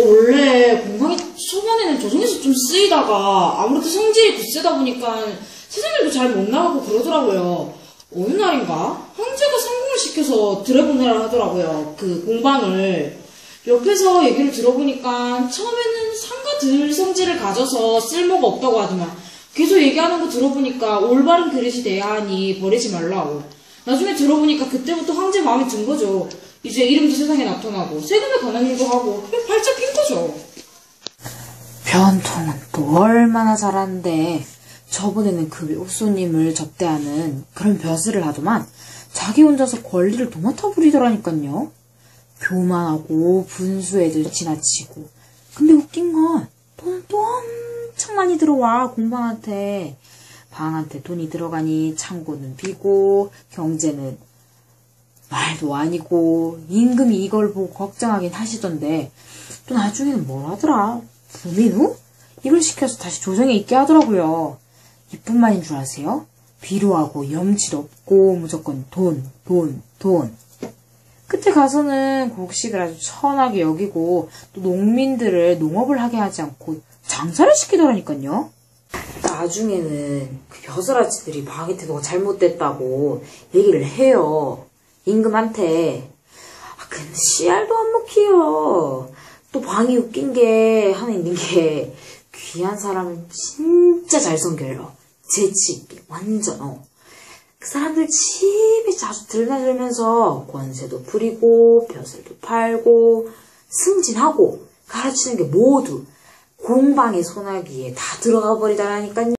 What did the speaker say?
원래 공방이 초반에는 조선에서 좀 쓰이다가 아무래도 성질이 굳세다 보니까 세상일도 잘 못 나가고 그러더라고요. 어느 날인가 형제가 성공을 시켜서 들여보내라 하더라고요. 그 공방을. 옆에서 얘기를 들어보니까 처음에는 상가 들 성질을 가져서 쓸모가 없다고 하더만 계속 얘기하는 거 들어보니까 올바른 그릇이 돼야 하니 버리지 말라고. 나중에 들어보니까 그때부터 황제 마음에 든 거죠. 이제 이름도 세상에 나타나고 세금에 관한 일도 하고 그냥 발작 핀 거죠. 변통은 또 얼마나 잘하는데 저번에는 그 손님을 접대하는 그런 벼슬을 하더만 자기 혼자서 권리를 도맡아 부리더라니깐요. 교만하고 분수에도 지나치고 근데 웃긴 건 돈은 또 엄청 많이 들어와 공방한테 방한테 돈이 들어가니 창고는 비고 경제는 말도 아니고 임금이 이걸 보고 걱정하긴 하시던데 또 나중에는 뭘 하더라 부민후? 이걸 시켜서 다시 조정에 있게 하더라고요 이뿐만인 줄 아세요? 비루하고 염치도 없고 무조건 돈, 돈, 돈 끝에 가서는 곡식을 아주 천하게 여기고 또 농민들을 농업을 하게 하지 않고 장사를 시키더라니까요 나중에는 그 벼슬아치들이 방해 태도가 잘못됐다고 얘기를 해요. 임금한테. 아, 근데 씨알도 안 먹히요. 또 방이 웃긴 게 하나 있는 게 귀한 사람은 진짜 잘 섬겨요. 재치 있게 완전 어. 그 사람들 집에 자주 들나들면서 권세도 부리고 벼슬도 팔고 승진하고 가르치는 게 모두 공방의 소나기에 다 들어가 버리다라니까요.